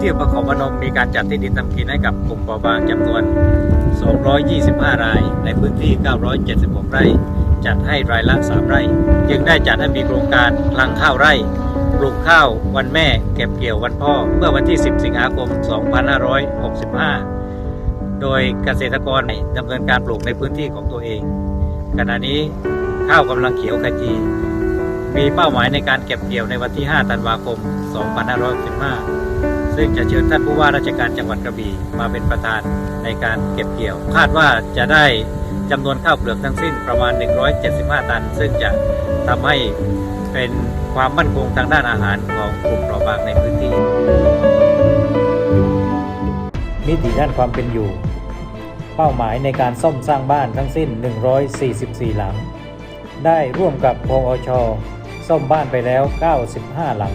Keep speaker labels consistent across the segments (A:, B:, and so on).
A: ที่อำเภอเขาพนมมีการจัดที่ดินทำกินให้กับกลุ่มเปราะบางจำนวน 225 ราย ในพื้นที่ 976 ไร่ จัดให้รายละ 3 ไร่ จึงได้จัดให้มีโครงการพลังข้าวไร่ ปลูกข้าววันแม่ เก็บเกี่ยววันพ่อ เมื่อวันที่ 10 สิงหาคม 2565 โดยเกษตรกรดำเนินการปลูกในพื้นที่ของตัวเอง ขณะนี้ข้าวกำลังเขียวขจีมีเป้าหมายในการเก็บเกี่ยวในวันที่ 5 ธันวาคม 2565 ซึ่งจะเชิญท่านผู้ว่าราชการจังหวัดกระบี่มาเป็นประธานในการเก็บเกี่ยว คาดว่าจะได้จำนวนข้าวเปลือกทั้งสิ้นประมาณ 175 ตัน ซึ่งจะทำให้เป็นความมั่นคงทางด้านอาหารของกลุ่มเปราะบางในพื้นที่ มิติด้านความเป็นอยู่ เป้าหมายในการซ่อมสร้างบ้านทั้งสิ้น 144 หลัง ได้ร่วมกับพอชซ่อมบ้านไปแล้ว 95 หลัง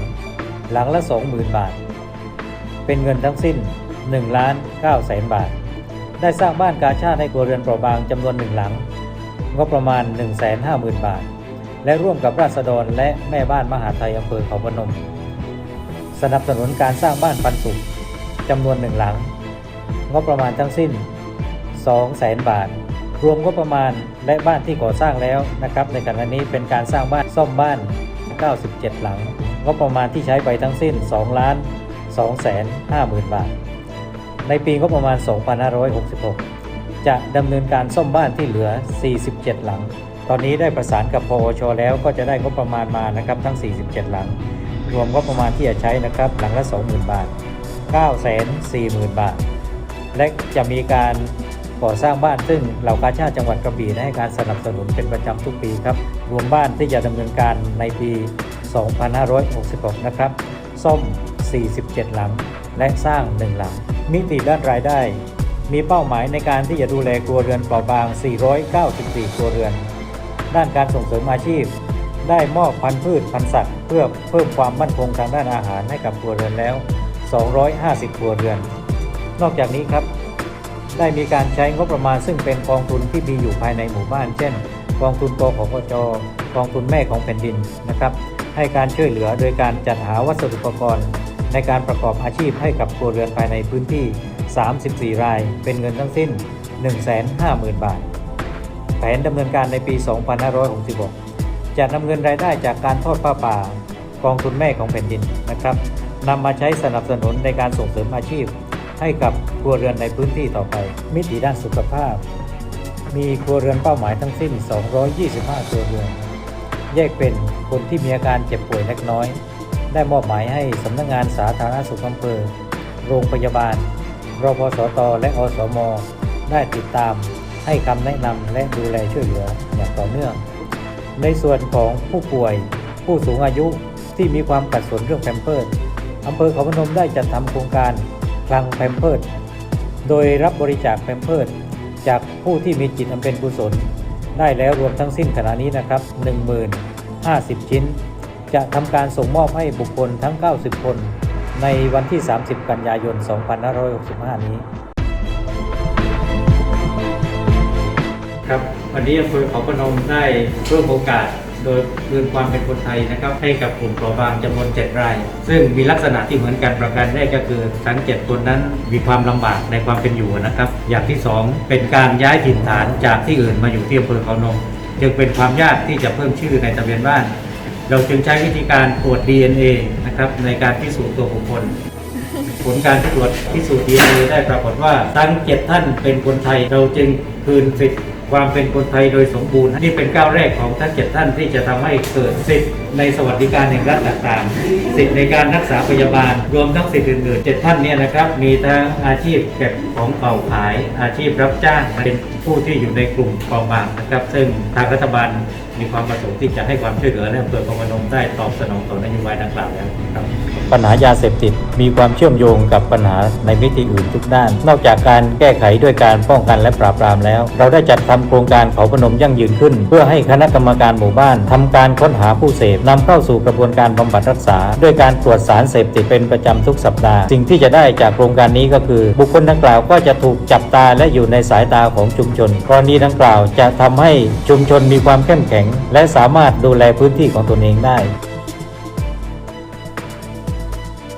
A: หลังละ 20,000 บาท เป็นเงินทั้งสิ้น1ล้าน9แสนบาท ได้สร้างบ้านกาชาติให้ครัวเรือนเปราะบางจำนวนหนึ่งหลังงบประมาณ 150,000 บาท และร่วมกับราษฎรและแม่บ้านมหาไทยอำเภอเขาพนม สนับสนุนการสร้างบ้านปันสุขจำนวนหนึ่งหลัง งบประมาณทั้งสิ้น2แสนบาท รวมงบประมาณและบ้านที่ก่อสร้างแล้วนะครับ ในขณะนี้เป็นการสร้างบ้านซ่อมบ้าน 97 หลัง งบประมาณที่ใช้ไปทั้งสิ้น 2 ล้าน 2แสน5หมื่นบาท ในปีงบประมาณ 2566 จะดำเนินการซ่อมบ้านที่เหลือ 47 หลัง ตอนนี้ได้ประสานกับพอชแล้วก็จะได้งบประมาณมานะครับทั้ง 47 หลัง รวมงบประมาณที่จะใช้นะครับหลังละ 20,000 บาท 940,000 บาท และจะมีการก่อสร้างบ้านซึ่งเหล่ากาชาติจังหวัดกระบี่ได้ให้การสนับสนุนเป็นประจำทุกปีครับ รวมบ้านที่จะดำเนินการในปี 2566 นะครับซ่อม 47 หลัง และสร้าง 1 หลัง มิติด้านรายได้ มีเป้าหมายในการที่จะดูแลครัวเรือนเปราะบาง 494 ครัวเรือน ด้านการส่งเสริมอาชีพ ได้มอบพันธุ์พืชพันธุ์สัตว์ เพื่อเพิ่มความมั่นคงทางด้านอาหารให้กับครัวเรือนแล้ว 250 ครัวเรือน นอกจากนี้ครับ ได้มีการใช้งบประมาณซึ่งเป็นกองทุนที่มีอยู่ภายในหมู่บ้าน เช่นกองทุนกขพจกองทุนแม่ของแผ่นดินนะครับ ให้การช่วยเหลือโดยการจัดหาวัสดุอุปกรณ์ ในการประกอบอาชีพให้กับครัวเรือนภายในพื้นที่ 34 ราย เป็นเงินทั้งสิ้น 150,000 บาท แผนดำเนินการในปี 2566 จะนำเงินรายได้จากการทอดผ้าป่ากองทุนแม่ของแผ่นดินนะครับนำมาใช้สนับสนุนในการส่งเสริมอาชีพ ให้กับครัวเรือนในพื้นที่ต่อไป มิติด้านสุขภาพ มีครัวเรือนเป้าหมายทั้งสิ้น 225 ครัวเรือน แยกเป็นคนที่มีอาการเจ็บป่วยเล็กน้อย ได้มอบหมายให้สำนักงานสาธารณสุขอำเภอ โรงพยาบาล รพสต และอสม ได้ติดตามให้คำแนะนำและดูแลช่วยเหลืออย่างต่อเนื่อง ในส่วนของผู้ป่วยผู้สูงอายุที่มีความขัดสนเรื่องแพมเพิร์ดอำเภอเขาพนมได้จัดทำโครงการคลังแพมเพิร์ดโดยรับบริจาคแพมเพิร์ดจากผู้ที่มีจิตอันเป็นกุศล ได้แล้วรวมทั้งสิ้นขณะนี้นะครับ 10,050 ชิ้น จะทำการส่งมอบให้บุคคลทั้ง 90 คน ในวันที่ 30 กันยายน 2565 นี้ ครับ วันนี้อำเภอเขาพนมได้เพิ่มโอกาสโดยคืนความเป็นคนไทยนะครับ ให้กับกลุ่มเปราะบางจำนวน7ราย ซึ่งมีลักษณะที่เหมือนกันประการแรกก็คือทั้ง7คนนั้นมีความลำบากในความเป็นอยู่นะครับ อย่างที่ 2 เป็นการย้ายถิ่นฐานจากที่อื่นมาอยู่ที่อำเภอเขานมจึงเป็นความยากที่จะเพิ่มชื่อในทะเบียนบ้าน เราจึงใช้วิธีการตรวจ DNA นะครับในการพิสูจน์ตัวบุคคล ผลการตรวจพิสูจน์ DNA ได้ปรากฏว่าทั้งเจ็ดท่านเป็นคนไทย เราจึงคืนสิทธิ์ ความเป็นคนไทยโดยสมบูรณ์ นี่เป็นก้าวแรกของทั้งเจ็ดท่านที่จะทำให้เกิดสิทธิ์ในสวัสดิการแห่งรัฐต่างๆ สิทธิ์ในการรักษาพยาบาล รวมทั้งสิทธิ์อื่นๆเจ็ดท่านเนี่ยนะครับ มีทั้งอาชีพเก็บของเก่าขาย อาชีพรับจ้างเป็นผู้ที่อยู่ในกลุ่มเปราะบางนะครับ ซึ่งทางรัฐบาลมีความประสงค์ที่จะให้ความช่วยเหลือและอำเภอพนมนมได้ตอบสนองต่อนโยบายดังกล่าวแล้วครับปัญหายาเสพติดมีความเชื่อมโยงกับปัญหาในมิติอื่นทุกด้าน นอกจากการแก้ไขด้วยการป้องกันและปราบปรามแล้ว เราได้จัดททำโครงการเขาพนมยั่งยืนขึ้น เพื่อให้คณะกรรมการหมู่บ้านทำการค้นหาผู้เสพนำเข้าสู่กระบวนการบำบัดรักษา ด้วยการตรวจสารเสพติดเป็นประจำทุกสัปดาห์ สิ่งที่จะได้จากโครงการนี้ก็คือ บุคคลดังกล่าวก็จะถูกจับตาและอยู่ในสายตาของชุมชนกรณีดังกล่าวจะทำให้ชุมชนมีความเข้มแข็ง และสามารถดูแลพื้นที่ของตนเองได้